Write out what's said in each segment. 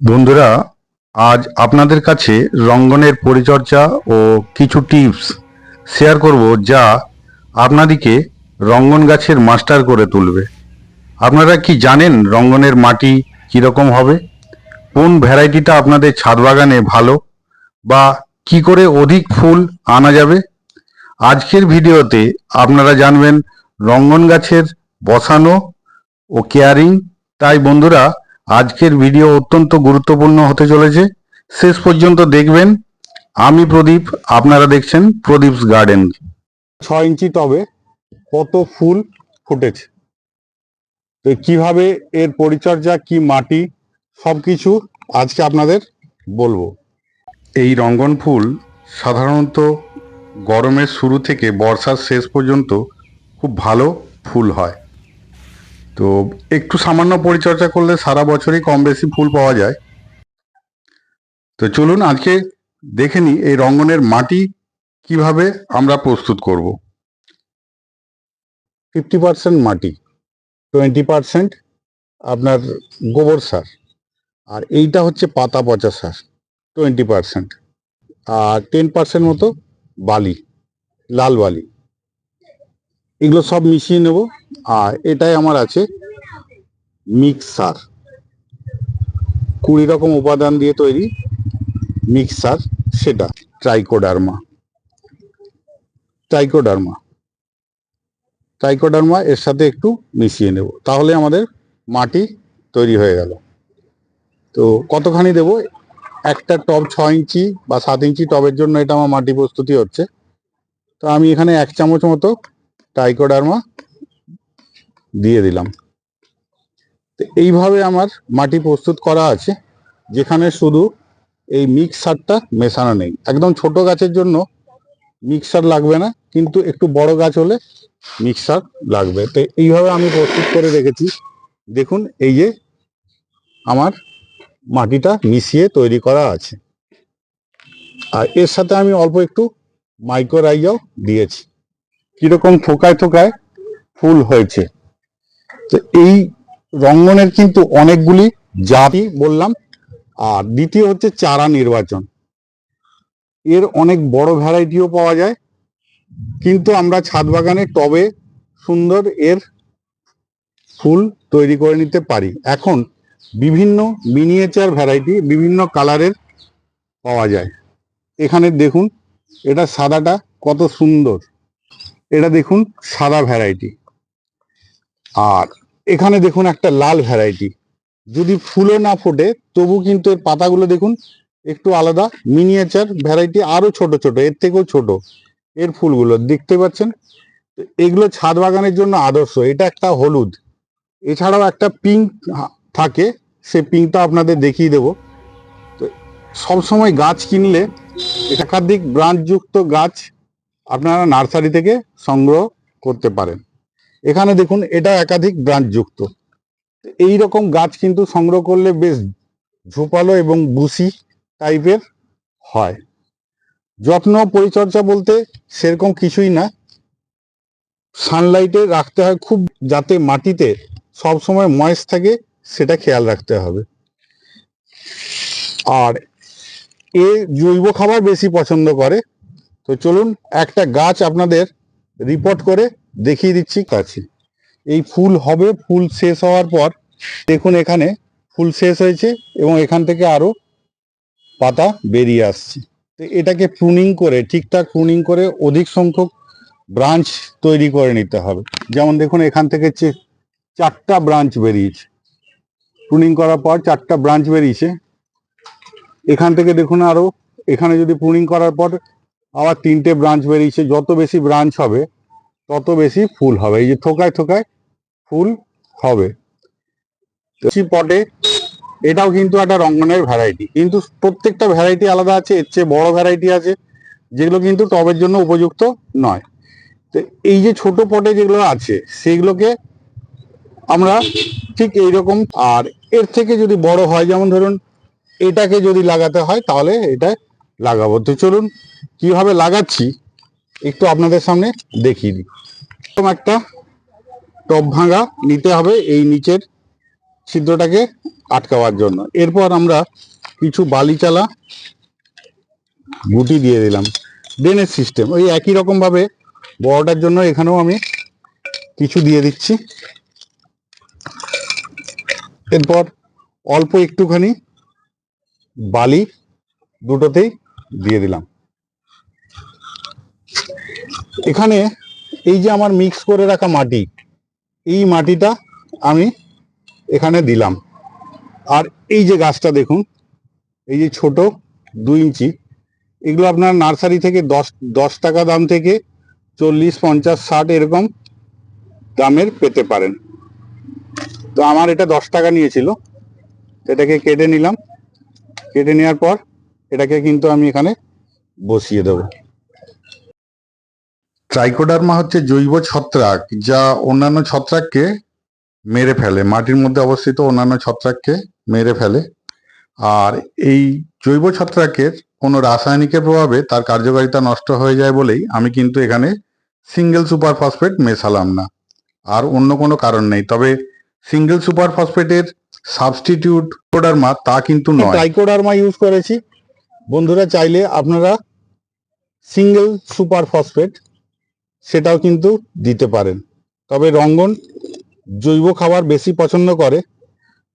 বন্ধুরা, আজ আপনাদের কাছে রঙ্গনের পরিচর্যা ও কিছু টিপস শেয়ার করব যা আপনাদিকে রঙ্গন গাছের মাস্টার করে তুলবে। আপনারা কি জানেন রঙ্গনের মাটি কীরকম হবে? কোন ভ্যারাইটিটা আপনাদের ছাদ বাগানে ভালো? বা কি করে অধিক ফুল আনা যাবে? আজকের ভিডিওতে আপনারা জানবেন রঙ্গন গাছের বসানো ও কেয়ারিং। তাই বন্ধুরা আজকের ভিডিও অত্যন্ত গুরুত্বপূর্ণ হতে চলেছে। শেষ পর্যন্ত দেখবেন। আমি প্রদীপ আপনারা দেখছেন প্রদীপস গার্ডেন। ছ ইঞ্চি তবে কত ফুল ফুটেছে। তো কীভাবে এর পরিচর্যা কি মাটি সবকিছু আজকে আপনাদের বলব। এই রঙ্গন ফুল সাধারণত গরমের শুরু থেকে বর্ষার শেষ পর্যন্ত খুব ভালো ফুল হয়। তো একটু সামান্য পরিচর্যা করলে সারা বছরই কম বেশি ফুল পাওয়া যায়। তো চলুন আজকে দেখে নিই এই রঙ্গনের মাটি কীভাবে আমরা প্রস্তুত করব। ফিফটি পার্সেন্ট মাটি, টোয়েন্টি পার্সেন্ট আপনার গোবর সার, আর এইটা হচ্ছে পাতা পচা সার, টোয়েন্টি পার্সেন্ট। আর টেন পার্সেন্ট মতো বালি, লাল বালি, এগুলো সব মিশিয়ে নেব। আর এটাই আমার আছে মিক্সার। কুড়ি রকম উপাদান দিয়ে তৈরি মিক্সার, সেটা ট্রাইকোডার্মা। ট্রাইকোডার্মা। ট্রাইকোডার্মা এর সাথে একটু মিশিয়ে নেব, তাহলে আমাদের মাটি তৈরি হয়ে গেল। তো কতখানি দেব? একটা টব ছ ইঞ্চি বা সাত ইঞ্চি টবের জন্য এটা আমার মাটি প্রস্তুতি হচ্ছে। তো আমি এখানে এক চামচ মতো ট্রাইকোডার্মা দিয়ে দিলাম। তো এইভাবে আমার মাটি প্রস্তুত করা আছে, যেখানে শুধু এই মিক্স সারটা মেশানো নেই। একদম ছোট গাছের জন্য মিক্সার লাগবে না, কিন্তু একটু বড় গাছ হলে মিক্সার লাগবে। তো এইভাবে আমি প্রস্তুত করে রেখেছি। দেখুন, এই যে আমার মাটিটা মিশিয়ে তৈরি করা আছে। আর এর সাথে আমি অল্প একটু মাইক্রোরাইজাও দিয়েছি। কীরকম থোকায় থোকায় ফুল হয়েছে। তো এই রঙ্গনের কিন্তু অনেকগুলি জাতি বললাম। আর দ্বিতীয় হচ্ছে চারা নির্বাচন। এর অনেক বড় ভ্যারাইটিও পাওয়া যায়। কিন্তু আমরা ছাদ বাগানে টবে সুন্দর এর ফুল তৈরি করে নিতে পারি। এখন বিভিন্ন মিনিয়েচার ভ্যারাইটি বিভিন্ন কালারের পাওয়া যায়। এখানে দেখুন, এটা সাদাটা কত সুন্দর। এটা দেখুন সাদা ভ্যারাইটি আর এখানে দেখুন একটা লাল ভ্যারাইটি যদি ফুলও না ফোটে, তবু কিন্তু এর পাতাগুলো দেখুন একটু আলাদা মিনিয়েচার ভ্যারাইটি আরও ছোট ছোট, এর থেকেও ছোট এর ফুলগুলো। দেখতে পাচ্ছেন? এগুলো ছাদ বাগানের জন্য আদর্শ। এটা একটা হলুদ। এছাড়াও একটা পিঙ্ক থাকে সে পিঙ্কটা আপনাদের দেখিয়ে দেব। তো সবসময় গাছ কিনলে একাধিক ব্রাঞ্চযুক্ত গাছ আপনারা নার্সারি থেকে সংগ্রহ করতে পারেন। এখানে দেখুন, এটা একাধিক ব্রাঞ্চযুক্ত এই রকম গাছ কিন্তু সংগ্রহ করলে বেশ ঝোপালো এবং বুসি টাইপের হয়। যত্ন পরিচর্যা বলতে সেরকম কিছুই না। সানলাইটে রাখতে হয় খুব, যাতে মাটিতে সব সময় ময়েস থাকে, সেটা খেয়াল রাখতে হবে। আর এ জৈব খাবার বেশি পছন্দ করে। তো চলুন, একটা গাছ আপনাদের রিপোর্ট করে দেখিয়ে দিচ্ছি কাছে এই ফুল হবে, ফুল শেষ হওয়ার পর দেখুন এখানে ফুল শেষ হয়েছে এবং এখান থেকে আরও পাতা বেরিয়ে আসছে। তো এটাকে প্রুনিং করে, ঠিকঠাক প্রুনিং করে অধিক সংখ্যক ব্রাঞ্চ তৈরি করে নিতে হবে। যেমন দেখুন এখান থেকে চারটা ব্রাঞ্চ বেরিয়েছে। প্রুনিং করার পর চারটা ব্রাঞ্চ বেরিয়েছে। এখান থেকে দেখুন আরও, এখানে যদি প্রুনিং করার পর আবার তিনটে ব্রাঞ্চ বেরিয়েছে। যত বেশি ব্রাঞ্চ হবে বেশি ফুল হবে। এই যে থোকায় থোকায় ফুল হবে। পটে, এটাও কিন্তু একটা রঙ্গনের ভ্যারাইটি কিন্তু প্রত্যেকটা ভ্যারাইটি আলাদা আছে, এর চেয়ে বড় ভ্যারাইটি আছে, যেগুলো কিন্তু টবের জন্য উপযুক্ত নয়। তো এই যে ছোট পটে যেগুলো আছে সেগুলোকে আমরা ঠিক এইরকম, আর এর থেকে যদি বড় হয়, যেমন ধরুন, এটাকে যদি লাগাতে হয়, তাহলে এটা লাগাবো। তো চলুন, কীভাবে লাগাচ্ছি একটু আপনাদের সামনে দেখিয়ে দিই। এরকম একটা টব ভাঙা নিতে হবে এই নিচের ছিদ্রটাকে আটকাবার জন্য। এরপর আমরা কিছু বালি চালা গুটি দিয়ে দিলাম। ড্রেনের সিস্টেম, ওই একই রকমভাবে বড়টার জন্য এখানেও আমি কিছু দিয়ে দিচ্ছি। এরপর অল্প একটুখানি বালি দুটোতেই দিয়ে দিলাম। এখানে এই যে আমার মিক্স করে রাখা মাটি, এই মাটিটা আমি এখানে দিলাম। আর এই যে গাছটা দেখুন, এই যে ছোট দুই ইঞ্চি, এগুলো আপনার নার্সারি থেকে দশ দশ টাকা দাম থেকে চল্লিশ, পঞ্চাশ, ষাট এরকম দামের পেতে পারেন। তো আমার এটা দশ টাকা নিয়েছিল, এটাকে কেটে নিলাম। কেটে নেওয়ার পর এটাকে কিন্তু আমি এখানে বসিয়ে দেবো। ট্রাইকোডার্মা হচ্ছে জৈব ছত্রাক যা অন্যান্য ছত্রাককে মেরে ফেলে মাটির মধ্যে অবস্থিত অন্যান্য ছত্রাককে মেরে ফেলে। আর এই জৈব ছত্রাকের কোনো রাসায়নিকের প্রভাবে তার কার্যকারিতা নষ্ট হয়ে যায় বলেই আমি কিন্তু এখানে সিঙ্গেল সুপার ফসফেট মেশালাম না। আর অন্য কোনো কারণ নেই তবে সিঙ্গেল সুপার ফসফেটের সাবস্টিটিউট কোডার্মা তা কিন্তু নয়। ট্রাইকোডার্মা ইউজ করেছি। বন্ধুরা চাইলে আপনারা সিঙ্গেল সুপার ফসফেট সেটাও কিন্তু দিতে পারেন। তবে রঙ্গন জৈব খাবার বেশি পছন্দ করে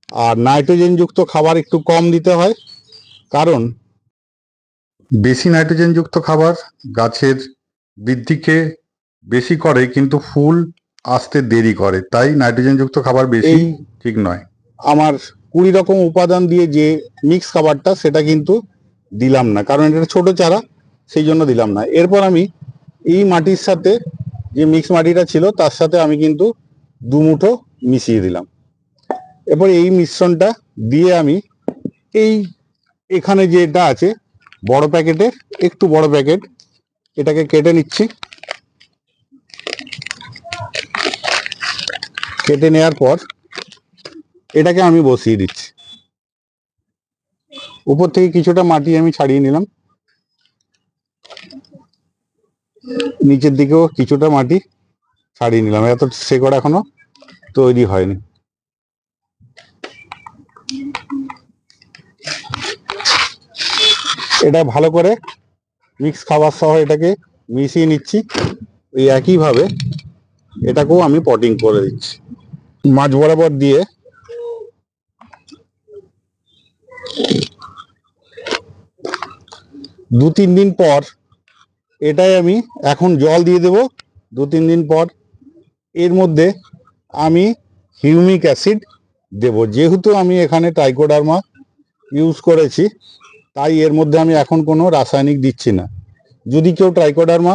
আর নাইট্রোজেনযুক্ত খাবার একটু কম দিতে হয় কারণ বেশি নাইট্রোজেনযুক্ত খাবার গাছের বৃদ্ধিকে বেশি করে কিন্তু ফুল আসতে দেরি করে। তাই নাইট্রোজেনযুক্ত খাবার বেশি ঠিক নয়। আমার কুড়ি রকম উপাদান দিয়ে যে মিক্স খাবারটা সেটা কিন্তু দিলাম না। কারণ এটা ছোট চারা সেই জন্য দিলাম না। এরপর আমি এই মাটির সাথে যে মিক্স মাটিটা ছিল, তার সাথে আমি কিন্তু দু মুঠো মিশিয়ে দিলাম। এরপর এই মিশ্রণটা দিয়ে আমি এই এখানে যেটা আছে, বড় প্যাকেটের, একটু বড় প্যাকেট, এটাকে কেটে নিচ্ছি। কেটে নেওয়ার পর এটাকে আমি বসিয়ে দিচ্ছি। উপর থেকে কিছুটা মাটি আমি ছাড়িয়ে নিলাম। নিচের দিকেও কিছুটা মাটি ছাড়িয়ে নিলাম। এত শেকড় এখনও তৈরি হয়নি। এটা ভালো করে মিক্স খাবার সহ এটাকে মিশিয়ে নিচ্ছি। ওই একইভাবে এটাকেও আমি পটিং করে দিচ্ছি। মাছ বরাবর দিয়ে দু তিন দিন পর এটাই আমি এখন জল দিয়ে দেব দু তিন দিন পর। এর মধ্যে আমি হিউমিক অ্যাসিড দেব। যেহেতু আমি এখানে টাইকোডার্মা ইউজ করেছি, তাই এর মধ্যে আমি এখন কোনো রাসায়নিক দিচ্ছি না। যদি কেউ ট্রাইকোডার্মা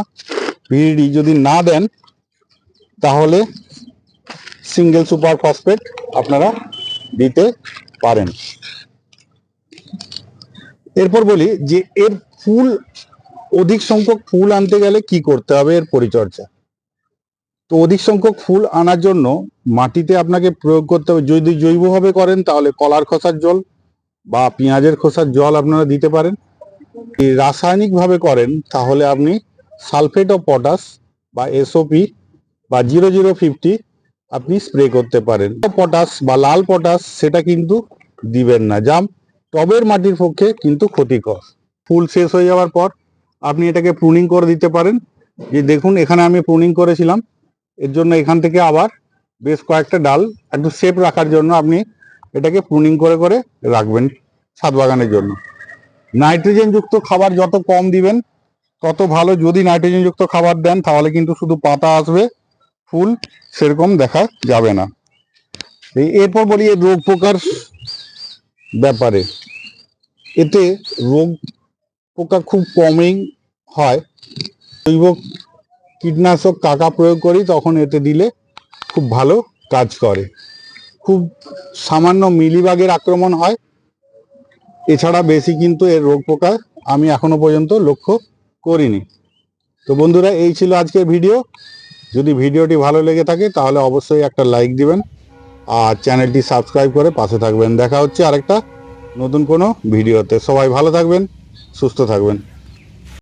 ভিডি যদি না দেন, তাহলে সিঙ্গেল সুপার ফসফেট আপনারা দিতে পারেন। এরপর বলি যে এর ফুল অধিক সংখ্যক ফুল আনতে গেলে কি করতে হবে এর পরিচর্যা? তো অধিক সংখ্যক ফুল আনার জন্য মাটিতে আপনাকে প্রয়োগ করতে হবে। যদি জৈবভাবে করেন, তাহলে কলার খোসার জল বা পেঁয়াজের খোসার জল আপনারা দিতে পারেন। রাসায়নিকভাবে করেন, তাহলে আপনি সালফেট অফ পটাশ বা এসওপি বা জিরো জিরো ফিফটি আপনি স্প্রে করতে পারেন। পটাশ বা লাল পটাশ, সেটা কিন্তু দিবেন না। জাম, টবের মাটির পক্ষে কিন্তু ক্ষতিকর। ফুল শেষ হয়ে যাওয়ার পর আপনি এটাকে প্রুনিং করে দিতে পারেন। যে দেখুন, এখানে আমি প্রুনিং করেছিলাম। এর জন্য এখান থেকে আবার বেশ কয়েকটা ডাল একটু সেপ রাখার জন্য আপনি এটাকে প্রুনিং করে করে রাখবেন ছাদ বাগানের জন্য। নাইট্রোজেন যুক্ত খাবার যত কম দিবেন, তত ভালো। যদি নাইট্রোজেন যুক্ত খাবার দেন, তাহলে কিন্তু শুধু পাতা আসবে, ফুল সেরকম দেখা যাবে না। এরপর বলি এই রোগ পোকার ব্যাপারে। এতে রোগ পোকা খুব কমই হয়। জৈব কীটনাশক কাকা প্রয়োগ করি, তখন এতে দিলে খুব ভালো কাজ করে। খুব সামান্য মিলিবাগের আক্রমণ হয়। এছাড়া বেশি কিন্তু এর রোগ পোকা আমি এখনও পর্যন্ত লক্ষ্য করিনি। তো বন্ধুরা, এই ছিল আজকের ভিডিও। যদি ভিডিওটি ভালো লেগে থাকে, তাহলে অবশ্যই একটা লাইক দিবেন আর চ্যানেলটি সাবস্ক্রাইব করে পাশে থাকবেন। দেখা হচ্ছে আরেকটা নতুন কোনো ভিডিওতে। সবাই ভালো থাকবেন। সুস্থ থাকবেন।